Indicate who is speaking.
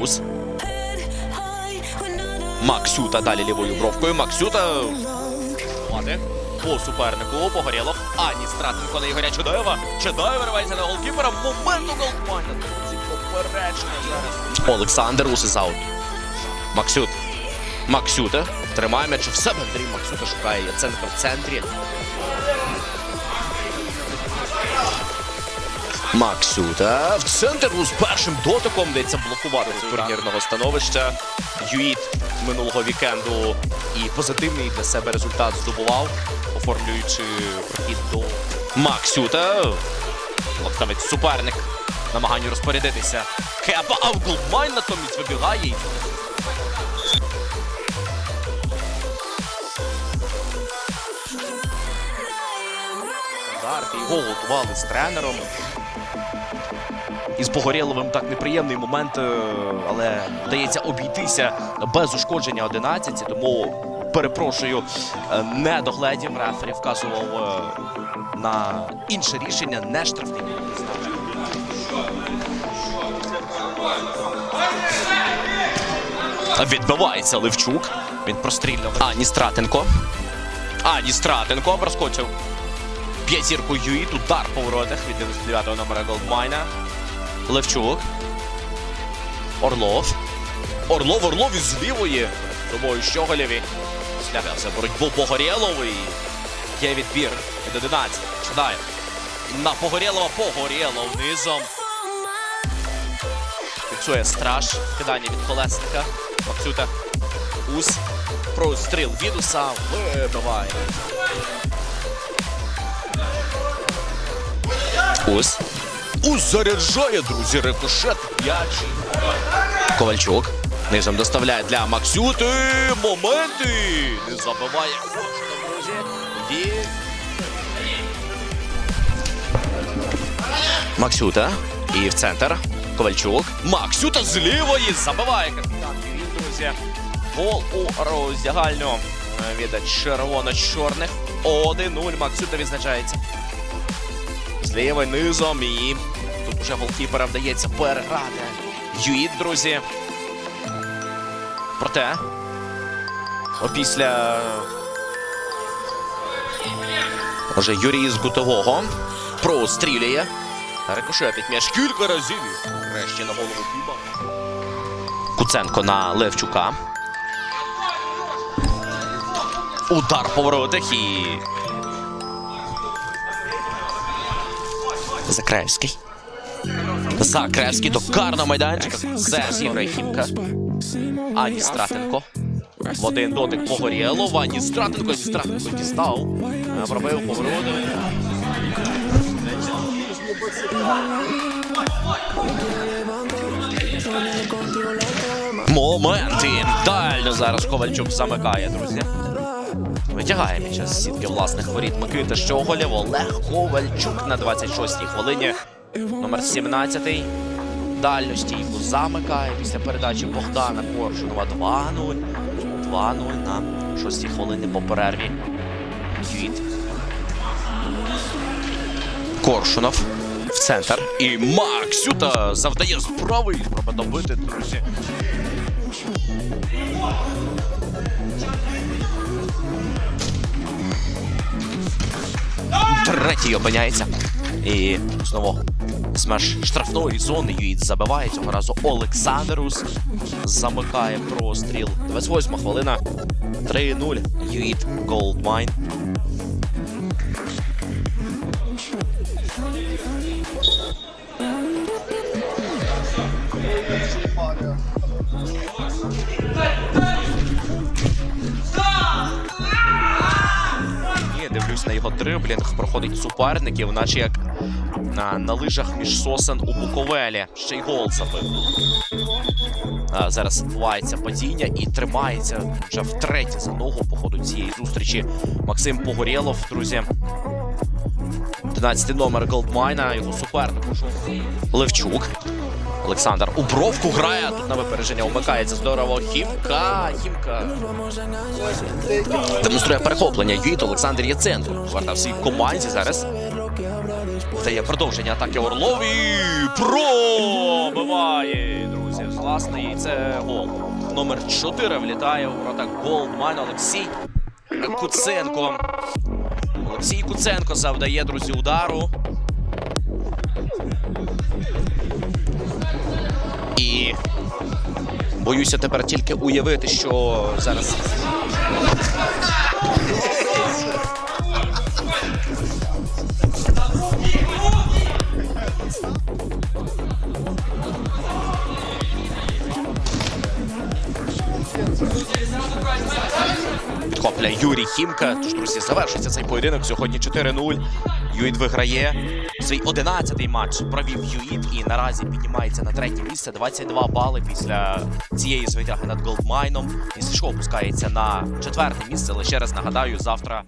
Speaker 1: Ус. Максюта далі лівою бровкою. Максюта. По супернику Погорєлов. Ані Стратенко на Ігоря Чудоєва. Чудоєв виривається на голкіпера. Момент у голкманя. Друзі, попередження зараз. Олександр Ус із аут. Максют. Максюта. Тримає м'яч в себе. Андрій Максюта шукає Яценка в центрі. Максюта в центр з першим дотиком дається блокувати з турнірного становища. Юїт минулого вікенду і позитивний для себе результат здобував, оформлюючи прохід до Максюта. От навіть суперник намагання розпорядитися. Кепа, а Голдмайн натомість вибігає. його готували з тренером. Із Погорєловим так неприємний момент, е, але вдається обійтися без ушкодження 11, тому перепрошую, е, недогледів рефері вказував е, на інше рішення, не штрафний. Відбивається Левчук. Він прострільнув. Ані Стратенко. Ані Стратенко проскочив. П'ятірку Юїт, удар по воротах від 99-го номера Голдмайна. Левчук. Орлов. Орлов, Орлов із лівої. Тобою Щоголєві. Слявився боротьбу Погорєловий. Є відбір від 11. Читає. На Погорєлова Погорєлов низом. Фіксує страж. Кидання від колесника. Максюта. Ус. Простріл від уса. Вибиває. Ус. Ус заряджає, друзі, рикошет п'ячий. Ковальчук. Низом доставляє для Максюти. Моменти. Не забиває. Друзі. Максюта. І в центр. Ковальчук. Максюта з лівої. Забиває друзі. Гол у роздягальню від червоно-чорних. 1-0. Максюта відзначається. Зліва низом і тут уже голкіпера вдається переграти. Юїт, друзі. Проте. Опісля. Уже Юрій з Гутового прострілює. Рикошетить м'яч кілька разів. Врешті на голову піймав. Куценко на Левчука. Удар по і Закраївський. Закраївський до карного майданчика. Це зіграє Ані Стратенко. В один дотик погоріло. Ані Стратенко. Ані Стратенко дістав. Пробив повороти. Момент. Ідеально зараз Ковальчук замикає, друзі. Витягає м'яча з сітки власних воріт Микита Щоголєв. Олег Ковальчук на 26-й хвилині. Номер 17-й. Дальню стійку замикає після передачі Богдана Коршунова 2-0. 2-0 на 6-й хвилині по перерві. Від Коршунов в центр. І Максюта завдає справи. Спроба добити, друзі. Третій опиняється. І знову смеш штрафної зони. Юїт забиває цього разу Олександрус. Замикає простріл. 28 хвилина. 3-0. Юїт Голдмайн. Дивлюсь на його дриблінг, проходить суперників, наче як на, на лижах між сосен у Буковелі. Ще й гол забив. А, зараз відбувається падіння і тримається вже втретє за ногу по ходу цієї зустрічі. Максим Погорєлов, друзі. 11 номер Голдмайна, його суперник Левчук. Олександр у бровку грає. Тут на випередження умикається здорово. Хімка. Хімка. Демонструє перехоплення. Юїт Олександр Яценко. Варта всій команді зараз. Дає продовження атаки Орлов і пробиває, друзі. Власне, і це гол. Номер 4 влітає у ворота Голдмайн Олексій Куценко. Олексій Куценко завдає, друзі, удару. І боюся тепер тільки уявити, що зараз. Підхоплює Юрій Хімка. Тож, друзі, завершиться цей поєдинок. Сьогодні 4-0. Юїт виграє свій 11-й матч. Провів Юїт і наразі піднімається на третє місце. 22 бали після цієї звитяги над Голдмайном. І Сішко опускається на четверте місце. Ще раз нагадаю, завтра